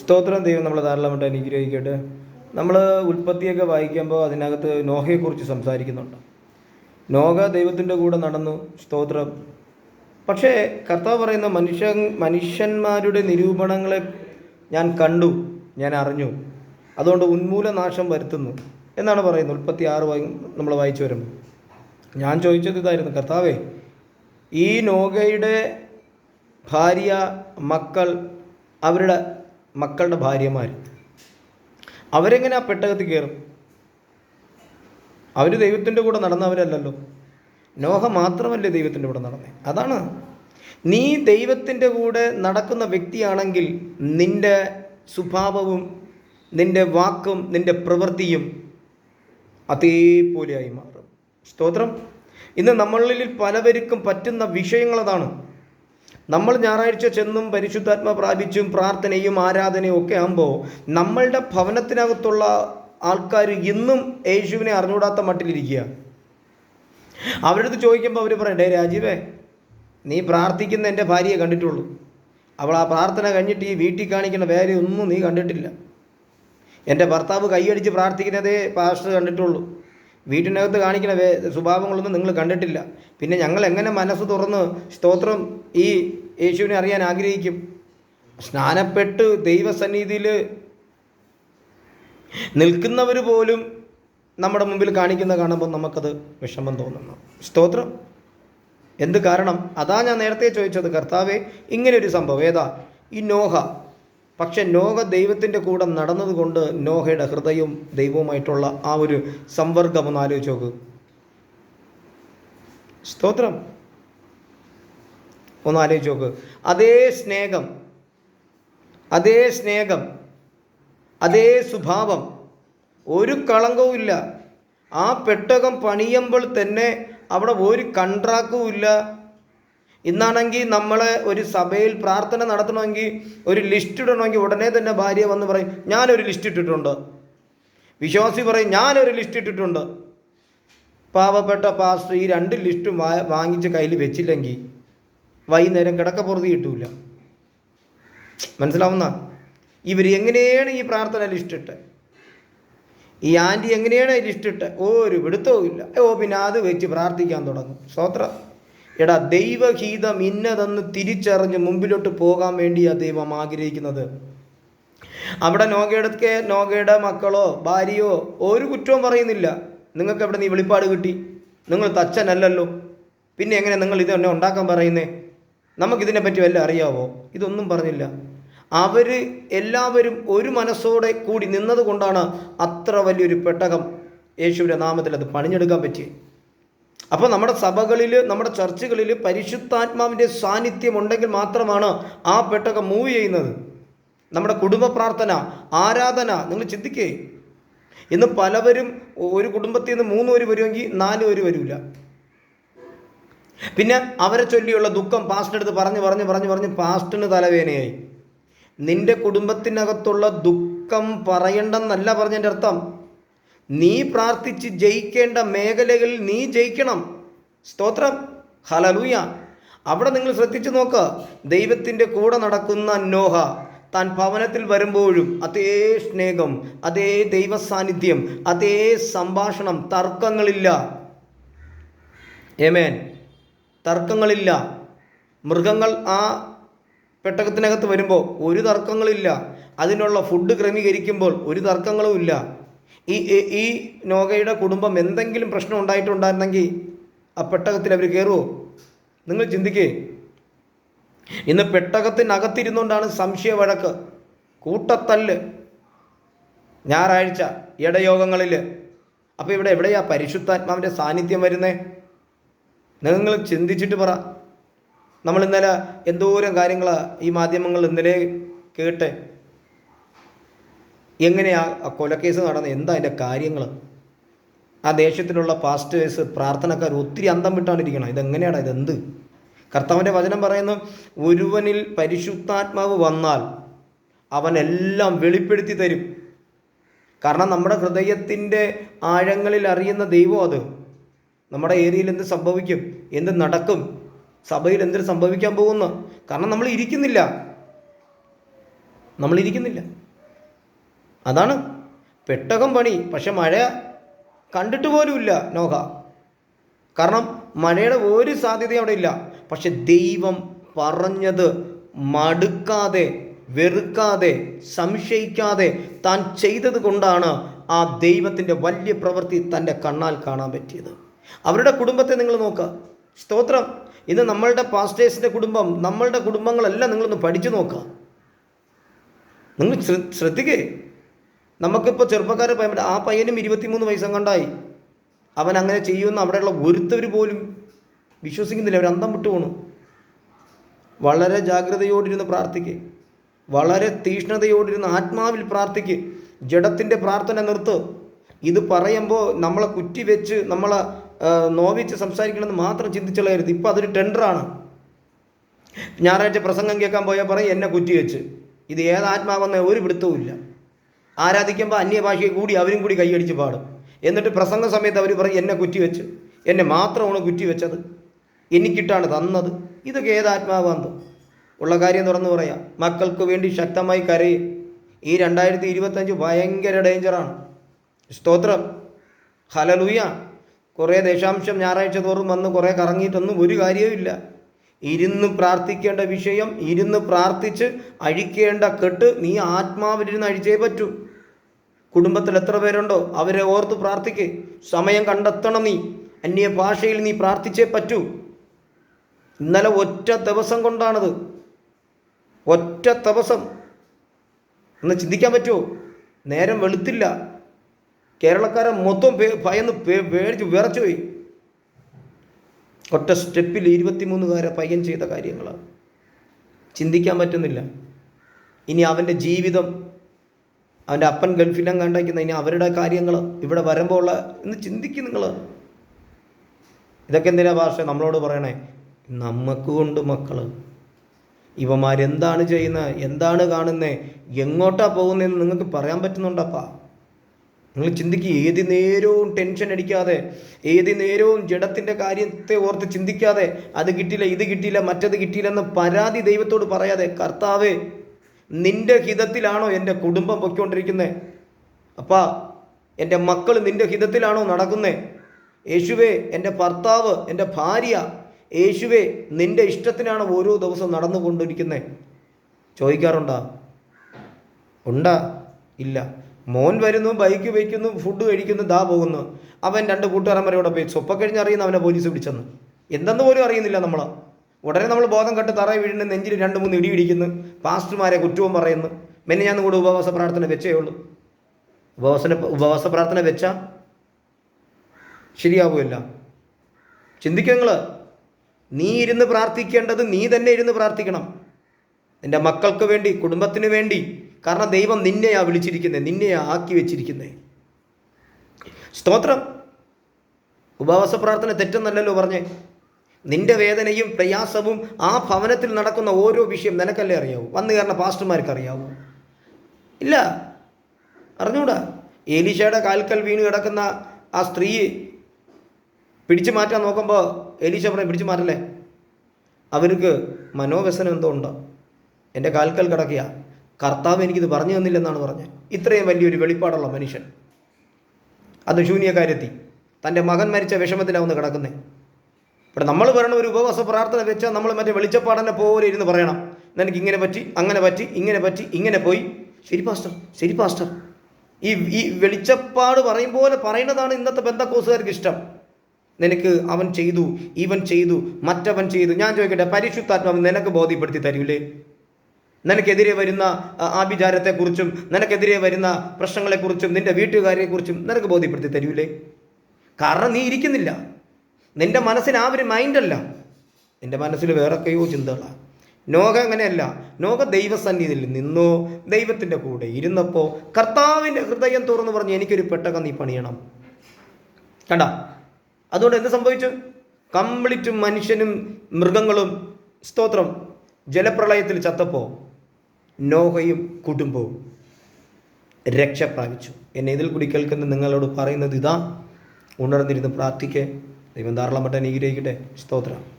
സ്തോത്രം ദൈവം നമ്മൾ ധാരാളമായിട്ട് അനുഗ്രഹിക്കട്ടെ. നമ്മൾ ഉൽപ്പത്തിയൊക്കെ വായിക്കുമ്പോൾ അതിനകത്ത് നോഹയെക്കുറിച്ച് സംസാരിക്കുന്നുണ്ട്. നോഹ ദൈവത്തിന്റെ കൂടെ നടന്നു സ്തോത്രം. പക്ഷേ കർത്താവ് പറയുന്ന മനുഷ്യ മനുഷ്യന്മാരുടെ നിരൂപണങ്ങളെ ഞാൻ കണ്ടു ഞാൻ അറിഞ്ഞു. അതുകൊണ്ട് ഉന്മൂലനാശം വരുത്തുന്നു എന്നാണ് പറയുന്നത് ഉൽപ്പത്തി ആറ് നമ്മൾ വായിച്ചു വരുമ്പോൾ. ഞാൻ ചോദിച്ചത് ഇതായിരുന്നു കർത്താവേ ഈ നോഗയുടെ ഭാര്യ മക്കൾ അവരുടെ മക്കളുടെ ഭാര്യമാർ അവരെങ്ങനെ ആ പെട്ടകത്തിൽ കയറും? അവർ ദൈവത്തിന്റെ കൂടെ നടന്നവരല്ലല്ലോ. നോഹ മാത്രമല്ലേ ദൈവത്തിന്റെ കൂടെ നടന്നേ. അതാണ്. നീ ദൈവത്തിന്റെ കൂടെ നടക്കുന്ന വ്യക്തിയാണെങ്കിൽ നിന്റെ സ്വഭാവവും നിന്റെ വാക്കും നിന്റെ പ്രവൃത്തിയും അതേപോലെയായി മാറും. സ്തോത്രം. ഇന്ന് നമ്മളിൽ പലവർക്കും പറ്റുന്ന വിഷയങ്ങൾ അതാണ് നമ്മൾ ഞായറാഴ്ച ചെന്നും പരിശുദ്ധാത്മ പ്രാപിച്ചും പ്രാർത്ഥനയും ആരാധനയും ഒക്കെ ആകുമ്പോൾ നമ്മളുടെ ഭവനത്തിനകത്തുള്ള ആൾക്കാർ ഇന്നും യേശുവിനെ അറിഞ്ഞുകൂടാത്ത മട്ടിലിരിക്കുക. അവരുടെ അടുത്ത് ചോദിക്കുമ്പോൾ അവർ പറയും ഡേ രാജീവേ നീ പ്രാർത്ഥിക്കുന്ന എന്റെ ഭാര്യയെ കണ്ടിട്ടുള്ളൂ. അവൾ ആ പ്രാർത്ഥന കഴിഞ്ഞിട്ട് ഈ വീട്ടിൽ കാണിക്കുന്ന വേറെ ഒന്നും നീ കണ്ടിട്ടില്ല. എന്റെ ഭർത്താവ് കൈയടിച്ച് പ്രാർത്ഥിക്കുന്നതേ പാസ്റ്റർ കണ്ടിട്ടുള്ളൂ. വീട്ടിനകത്ത് കാണിക്കുന്ന സ്വഭാവങ്ങളൊന്നും നിങ്ങൾ കണ്ടിട്ടില്ല. പിന്നെ ഞങ്ങൾ എങ്ങനെ മനസ്സ് തുറന്ന് സ്തോത്രം ഈ യേശുവിനെ അറിയാൻ ആഗ്രഹിക്കും? സ്നാനപ്പെട്ട് ദൈവസന്നിധിയിൽ നിൽക്കുന്നവർ പോലും നമ്മുടെ മുമ്പിൽ കാണിക്കുന്ന കാണുമ്പോൾ നമുക്കത് വിഷമം തോന്നുന്നു. സ്തോത്രം. എന്ത് കാരണം? അതാ ഞാൻ നേരത്തെ ചോദിച്ചത് കർത്താവെ ഇങ്ങനെ ഒരു സംഭവം. ഏതാ? ഈ നോഹ. പക്ഷെ നോഹ ദൈവത്തിന്റെ കൂടെ നടന്നതുകൊണ്ട് നോഹയുടെ ഹൃദയവും ദൈവവുമായിട്ടുള്ള ആ ഒരു സമ്പർക്കം ഒന്ന് ആലോചിച്ച് നോക്ക്. സ്തോത്രം. ഒന്ന് ആലോചിച്ച് നോക്ക്. അതേ സ്നേഹം അതേ സ്നേഹം അതേ സ്വഭാവം ഒരു കളങ്കവുമില്ല ആ പെട്ടകം പണിയുമ്പോൾ തന്നെ അവിടെ ഒരു കൺട്രാക്റ്റും ഇല്ല. ഇന്നാണെങ്കിൽ നമ്മളെ ഒരു സഭയിൽ പ്രാർത്ഥന നടത്തണമെങ്കിൽ ഒരു ലിസ്റ്റ് ഇടണമെങ്കിൽ ഉടനെ തന്നെ ഭാര്യ വന്ന് പറയും ഞാനൊരു ലിസ്റ്റ് ഇട്ടിട്ടുണ്ട്. വിശ്വാസി പറയും ഞാനൊരു ലിസ്റ്റ് ഇട്ടിട്ടുണ്ട്. പാവപ്പെട്ട പാസ്റ്റർ ഈ രണ്ട് ലിസ്റ്റും വാ വാങ്ങിച്ച് കയ്യിൽ വെച്ചില്ലെങ്കിൽ വൈകുന്നേരം കിടക്കപ്പുറത്ത് കിട്ടൂല. മനസ്സിലാവുന്ന? ഇവർ എങ്ങനെയാണ് ഈ പ്രാർത്ഥന ലിസ്റ്റ് ഇട്ട്? ഈ ആന്റി എങ്ങനെയാണ് ഈ ലിസ്റ്റ് ഇട്ട്? ഒരു പിടുത്തവും ഇല്ല. ഓ പിന്നെ അത് വെച്ച് പ്രാർത്ഥിക്കാൻ തുടങ്ങും. സ്വോത്രം. എടാ ദൈവഹീതം ഇന്നതെന്ന് തിരിച്ചറിഞ്ഞ് മുമ്പിലോട്ട് പോകാൻ വേണ്ടിയാണ് ദൈവം ആഗ്രഹിക്കുന്നത്. അവിടെ നോഗയുടെ നോഗയുടെ മക്കളോ ഭാര്യയോ ഒരു കുറ്റവും പറയുന്നില്ല. നിങ്ങൾക്ക് എവിടെ നീ വെളിപ്പാട് കിട്ടി. നിങ്ങൾ തച്ചനല്ലല്ലോ പിന്നെ എങ്ങനെ നിങ്ങൾ ഇത് എന്നെ ഉണ്ടാക്കാൻ പറയുന്നേ? നമുക്കിതിനെ പറ്റി വല്ല അറിയാവോ? ഇതൊന്നും പറഞ്ഞില്ല. അവർ എല്ലാവരും ഒരു മനസ്സോടെ കൂടി നിന്നതുകൊണ്ടാണ് അത്ര വലിയൊരു പെട്ടകം യേശുവിന്റെ നാമത്തിൽ അത് പണിഞ്ഞെടുക്കാൻ പറ്റിയത് അപ്പോൾ നമ്മുടെ സഭകളിൽ നമ്മുടെ ചർച്ചുകളിൽ പരിശുദ്ധാത്മാവിന്റെ സാന്നിധ്യം ഉണ്ടെങ്കിൽ മാത്രമാണ് ആ പെട്ടകം മൂവ് ചെയ്യുന്നത്. നമ്മുടെ കുടുംബ പ്രാർത്ഥന ആരാധന നിങ്ങൾ ചിന്തിക്കേ. ഇന്ന് പലവരും ഒരു കുടുംബത്തിൽ നിന്ന് മൂന്ന് പേര് വരുമെങ്കിൽ നാല് പേര് വരില്ല പിന്നെ അവരെ ചൊല്ലിയുള്ള ദുഃഖം പാസ്റ്റെടുത്ത് പറഞ്ഞ് പറഞ്ഞ് പറഞ്ഞ് പറഞ്ഞ് പാസ്റ്റിന് തലവേദനയായി. നിന്റെ കുടുംബത്തിനകത്തുള്ള ദുഃഖം പറയണ്ടെന്നല്ല പറഞ്ഞതിന്റെ അർത്ഥം. നീ പ്രാർത്ഥിച്ച് ജയിക്കേണ്ട മേഖലകളിൽ നീ ജയിക്കണം. സ്തോത്രം. ഹലലൂയ അവിടെ നിങ്ങൾ ശ്രദ്ധിച്ചു നോക്കുക ദൈവത്തിന്റെ കൂടെ നടക്കുന്ന നോഹ. താൻ ഭവനത്തിൽ വരുമ്പോഴും അതേ സ്നേഹം അതേ ദൈവ സാന്നിധ്യം അതേ സംഭാഷണം തർക്കങ്ങളില്ല. ഏമേൻ തർക്കങ്ങളില്ല. മൃഗങ്ങൾ ആ പെട്ടകത്തിനകത്ത് വരുമ്പോൾ ഒരു തർക്കങ്ങളില്ല. അതിനുള്ള ഫുഡ് ക്രമീകരിക്കുമ്പോൾ ഒരു തർക്കങ്ങളുമില്ല ഈ ഈ- നോഗയുടെ കുടുംബം എന്തെങ്കിലും പ്രശ്നം ഉണ്ടായിട്ടുണ്ടായിരുന്നെങ്കിൽ ആ പെട്ടകത്തിൽ അവർ കയറുമോ നിങ്ങൾ ചിന്തിക്കേ. ഇന്ന് പെട്ടകത്തിനകത്തിരുന്നുകൊണ്ടാണ് സംശയ വഴക്ക്. കൂട്ടത്തല്ല്. ഞായറാഴ്ച ഇടയോഗങ്ങളിൽ അപ്പോൾ ഇവിടെ എവിടെയാ പരിശുദ്ധാത്മാവിന്റെ സാന്നിധ്യം വരുന്നേ? നിങ്ങൾ ചിന്തിച്ചിട്ട് പറ. നമ്മൾ ഇന്നലെ എന്തോരം കാര്യങ്ങൾ ഈ മാധ്യമങ്ങൾ ഇന്നലെ കേട്ടെ? എങ്ങനെയാ ആ കൊലക്കേസ് നടന്നത് എന്താ അതിന്റെ കാര്യങ്ങൾ ആ ദേശത്തിലുള്ള പാസ്റ്റേഴ്സ് പ്രാർത്ഥനക്കാർ ഒത്തിരി അന്തം വിട്ടാണ് ഇരിക്കണം ഇതെങ്ങനെയാണ് ഇതെന്ത്? കർത്താവിന്റെ വചനം പറയുന്നു ഒരുവനിൽ പരിശുദ്ധാത്മാവ് വന്നാൽ അവനെല്ലാം വെളിപ്പെടുത്തി തരും. കാരണം നമ്മുടെ ഹൃദയത്തിന്റെ ആഴങ്ങളിൽ അറിയുന്ന ദൈവം അത്. നമ്മുടെ ഏരിയയിൽ എന്ത് സംഭവിക്കും? എന്ത് നടക്കും? സഭയിൽ എന്തിനു സംഭവിക്കാൻ പോകുന്നു? കാരണം നമ്മൾ ഇരിക്കുന്നില്ല. നമ്മൾ ഇരിക്കുന്നില്ല. അതാണ് പെട്ടകം പണി. പക്ഷെ മഴ കണ്ടിട്ട് പോലുമില്ല നോഹ. കാരണം മഴയുടെ ഒരു സാധ്യതയും അവിടെ ഇല്ല. പക്ഷെ ദൈവം പറഞ്ഞത് മടുക്കാതെ വെറുക്കാതെ സംശയിക്കാതെ താൻ ചെയ്തത് കൊണ്ടാണ് ആ ദൈവത്തിന്റെ വലിയ പ്രവൃത്തി തന്റെ കണ്ണാൽ കാണാൻ പറ്റിയത്. അവരുടെ കുടുംബത്തെ നിങ്ങൾ നോക്കുക സ്തോത്രം. ഇന്ന് നമ്മളുടെ പാസ്റ്റേഴ്സിന്റെ കുടുംബം നമ്മളുടെ കുടുംബങ്ങളെല്ലാം നിങ്ങളൊന്ന് പഠിച്ചു നോക്കുക നിങ്ങൾ ശ്ര- ശ്രദ്ധിക്കേ. നമുക്കിപ്പോൾ ചെറുപ്പക്കാരെ പയ്യൻ ആ പയ്യനും ഇരുപത്തിമൂന്ന് വയസ്സം കണ്ടായി അവൻ അങ്ങനെ ചെയ്യുമെന്ന് അവിടെയുള്ള ഒരുത്തവർ പോലും വിശ്വസിക്കുന്നില്ല അവർ അന്തം വിട്ടു പോണു. വളരെ ജാഗ്രതയോടിരുന്ന് പ്രാർത്ഥിക്കുക വളരെ തീഷ്ണതയോടിരുന്ന് ആത്മാവിൽ പ്രാർത്ഥിക്കുക ജഡത്തിന്റെ പ്രാർത്ഥന നിർത്ത്. ഇത് പറയുമ്പോൾ നമ്മളെ കുറ്റി വെച്ച് നമ്മളെ നോവിച്ച് സംസാരിക്കണമെന്ന് മാത്രം ചിന്തിച്ചുള്ളരുത് ഇപ്പോൾ അതൊരു ടെൻഡറാണ്. ഞായറാഴ്ച പ്രസംഗം കേൾക്കാൻ പോയാൽ പറയും എന്നെ കുറ്റി വെച്ച്. ഇത് ഏത് ആത്മാവെന്ന ഒരു പിടുത്തവും ഇല്ല. ആരാധിക്കുമ്പോൾ അന്യഭാഷയെ കൂടി അവരും കൂടി കൈയടിച്ച് പാടും. എന്നിട്ട് പ്രസംഗ സമയത്ത് അവർ പറയും എന്നെ കുറ്റി വെച്ച്. എന്നെ മാത്രമാണ് കുറ്റി വെച്ചത്. എനിക്കിട്ടാണ് തന്നത്. ഇതൊക്കെ ഏത് ആത്മാവാന്തം? ഉള്ള കാര്യം തുറന്നു പറയാം. മക്കൾക്ക് വേണ്ടി ശക്തമായി കരയും. ഈ രണ്ടായിരത്തി ഇരുപത്തഞ്ച് ഭയങ്കര ഡേഞ്ചറാണ് സ്തോത്രം. ഹലലൂയ കുറേ ദശാംശം ഞായറാഴ്ച തോറും വന്ന് കുറേ കറങ്ങിയിട്ടൊന്നും ഒരു കാര്യവുമില്ല ഇരുന്ന് പ്രാർത്ഥിക്കേണ്ട വിഷയം ഇരുന്ന് പ്രാർത്ഥിച്ച് അഴിക്കേണ്ട കെട്ട് നീ ആത്മാവിലിരുന്ന് അഴിച്ചേ പറ്റൂ. കുടുംബത്തിൽ എത്ര പേരുണ്ടോ? അവരെ ഓർത്ത് പ്രാർത്ഥിക്കേ. സമയം കണ്ടെത്തണം നീ. അന്യ ഭാഷയിൽ നീ പ്രാർത്ഥിച്ചേ പറ്റൂ. ഇന്നലെ ഒറ്റ ദിവസം കൊണ്ടാണത്. ഒറ്റ ദിവസം. ഒന്ന് ചിന്തിക്കാൻ പറ്റുമോ? നേരം വെളുത്തില്ല. കേരളക്കാരെ മൊത്തം ഭയന്ന് പേടിച്ച് വിറച്ചു പോയി. ഒറ്റ സ്റ്റെപ്പിൽ ഇരുപത്തിമൂന്നുകാരെ പയ്യൻ ചെയ്ത കാര്യങ്ങളാണ്. ചിന്തിക്കാൻ പറ്റുന്നില്ല. ഇനി അവന്റെ ജീവിതം അവന്റെ അപ്പൻ ഗൾഫിലും കണ്ടേക്കുന്ന ഇനി അവരുടെ കാര്യങ്ങൾ ഇവിടെ വരുമ്പോൾ ഉള്ള എന്ന് ചിന്തിക്കും നിങ്ങൾ ഇതൊക്കെ എന്തിനാ ഭാഷ നമ്മളോട് പറയണേ? നമുക്കും കൊണ്ട് മക്കൾ ഇവന്മാരെന്താണ് ചെയ്യുന്നത് എന്താണ് കാണുന്നത് എങ്ങോട്ടാ പോകുന്നതെന്ന് നിങ്ങൾക്ക് പറയാൻ പറ്റുന്നുണ്ടപ്പാ നിങ്ങൾ ചിന്തിക്കുക ഏത് നേരവും ടെൻഷൻ അടിക്കാതെ ഏത് നേരവും ജഡത്തിന്റെ കാര്യത്തെ ഓർത്ത് ചിന്തിക്കാതെ അത് കിട്ടിയില്ല ഇത് കിട്ടിയില്ല മറ്റത് കിട്ടിയില്ലെന്ന് പരാതി ദൈവത്തോട് പറയാതെ കർത്താവ് നിന്റെ ഹിതത്തിലാണോ എന്റെ കുടുംബം പൊയ്ക്കൊണ്ടിരിക്കുന്നത് അപ്പാ എന്റെ മക്കൾ നിന്റെ ഹിതത്തിലാണോ നടക്കുന്നത് യേശുവേ എന്റെ ഭർത്താവ് എന്റെ ഭാര്യ യേശുവേ നിന്റെ ഇഷ്ടത്തിനാണ് ഓരോ ദിവസവും നടന്നുകൊണ്ടിരിക്കുന്നത് ചോദിക്കാറുണ്ടാ? ഉണ്ടാ? ഇല്ല. മോൻ വരുന്നു ബൈക്ക് വയ്ക്കുന്നു ഫുഡ് കഴിക്കുന്നു ദാ പോകുന്നു. അവൻ രണ്ട് കൂട്ടുകാരന്മാരോടെ പോയി. സ്വപ്പ കഴിഞ്ഞ് അറിയുന്ന അവനെ പോലീസ് പിടിച്ചെന്ന്. എന്തെന്ന് പോലും അറിയുന്നില്ല നമ്മൾ ഉടനെ നമ്മൾ ബോധം കെട്ട് തറ വീഴുന്ന നെഞ്ചിൽ രണ്ട് മൂന്ന് ഇടി ഇടിക്കുന്നു. പാസ്റ്റർമാരെ കുറ്റവും പറയുന്നു. മെന്നെ ഞാൻ കൂടെ ഉപവാസ പ്രാർത്ഥന വെച്ചേ ഉള്ളൂ. ഉപവാസന ഉപവാസ പ്രാർത്ഥന വെച്ചാ? ശരിയാവുമല്ല ചിന്തിക്കുക നിങ്ങൾ നീ ഇരുന്ന് പ്രാർത്ഥിക്കേണ്ടത് നീ തന്നെ ഇരുന്ന് പ്രാർത്ഥിക്കണം. നിന്റെ മക്കൾക്ക് വേണ്ടി കുടുംബത്തിന് വേണ്ടി. കാരണം ദൈവം നിന്നെയാ വിളിച്ചിരിക്കുന്നത് നിന്നെയാ ആക്കി വെച്ചിരിക്കുന്നത് സ്തോത്രം. ഉപവാസ പ്രാർത്ഥന തെറ്റെന്നല്ലല്ലോ പറഞ്ഞേ. നിന്റെ വേദനയും പ്രയാസവും ആ ഭവനത്തിൽ നടക്കുന്ന ഓരോ വിഷയം നിനക്കല്ലേ അറിയാവൂ? വന്നു കാരണം പാസ്റ്റർമാർക്ക് അറിയാവൂ. ഇല്ല. അറിഞ്ഞൂടാ. ഏലീഷയുടെ കാൽക്കൽ വീണ് കിടക്കുന്ന ആ സ്ത്രീയെ പിടിച്ചു മാറ്റാൻ നോക്കുമ്പോൾ എലീശ പറയും പിടിച്ചു മാറ്റല്ലേ? അവർക്ക് മനോവ്യസനം എന്തോ ഉണ്ടോ? എന്റെ കാൽക്കൽ കിടക്കുക കർത്താവ് എനിക്കിത് പറഞ്ഞു തന്നില്ലെന്നാണ് പറഞ്ഞത്. ഇത്രയും വലിയൊരു വെളിപ്പാടുള്ള മനുഷ്യൻ. അത് ശൂന്യകാര്യത്തി തന്റെ മകൻ മരിച്ച വിഷമത്തിലാവുന്ന കിടക്കുന്നത് ഇവിടെ നമ്മൾ പറയണ ഒരു ഉപവാസ പ്രാർത്ഥന വെച്ചാൽ നമ്മൾ മറ്റേ വെളിച്ചപ്പാടനെ പോലെ ഇരുന്ന് പറയണം. നിനക്ക് ഇങ്ങനെ പറ്റി അങ്ങനെ പറ്റി ഇങ്ങനെ പറ്റി ഇങ്ങനെ പോയി. ശരി പാസ്റ്റർ. ശരി പാസ്റ്റർ. ഈ ഈ വെളിച്ചപ്പാട് പറയും പോലെ പറയുന്നതാണ് ഇന്നത്തെ ബന്ധക്കോസുകാർക്ക് ഇഷ്ടം. നിനക്ക് അവൻ ചെയ്തു ഇവൻ ചെയ്തു മറ്റവൻ ചെയ്തു. ഞാൻ ചോദിക്കട്ടെ പരിശുദ്ധാത്മാവ് നിനക്ക് ബോധ്യപ്പെടുത്തി തരൂലേ? നിനക്കെതിരെ വരുന്ന ആഭിചാരത്തെക്കുറിച്ചും നിനക്കെതിരെ വരുന്ന പ്രശ്നങ്ങളെക്കുറിച്ചും നിന്റെ വീട്ടുകാരെക്കുറിച്ചും നിനക്ക് ബോധ്യപ്പെടുത്തി തരൂലേ? കാരണം നീ ഇരിക്കുന്നില്ല. നിന്റെ മനസ്സിന് ആ ഒരു മൈൻഡല്ല. നിന്റെ മനസ്സിൽ വേറൊക്കെയോ ചിന്തകളാണ് നോക അങ്ങനെയല്ല. നോക ദൈവസന്നിധിയിൽ നിന്നോ ദൈവത്തിന്റെ കൂടെ ഇരുന്നപ്പോൾ കർത്താവിന്റെ ഹൃദയം തുറന്നു പറഞ്ഞ് എനിക്കൊരു പെട്ടകം നീ പണിയണം. കണ്ട? അതുകൊണ്ട് എന്ത് സംഭവിച്ചു? കംപ്ലീറ്റ് മനുഷ്യനും മൃഗങ്ങളും സ്തോത്രം. ജലപ്രളയത്തിൽ ചത്തപ്പോൾ നോഹയും കുടുംബവും രക്ഷ പ്രാപിച്ചു എന്നെ ഇതിൽ കൂടി കേൾക്കുന്ന നിങ്ങളോട് പറയുന്നത് ഇതാ. ഉണർന്നിരുന്ന് പ്രാർത്ഥിക്കേ. ദൈവം ധാരാളം മട്ടൻ അനുഗ്രഹിക്കട്ടെ. സ്തോത്രം.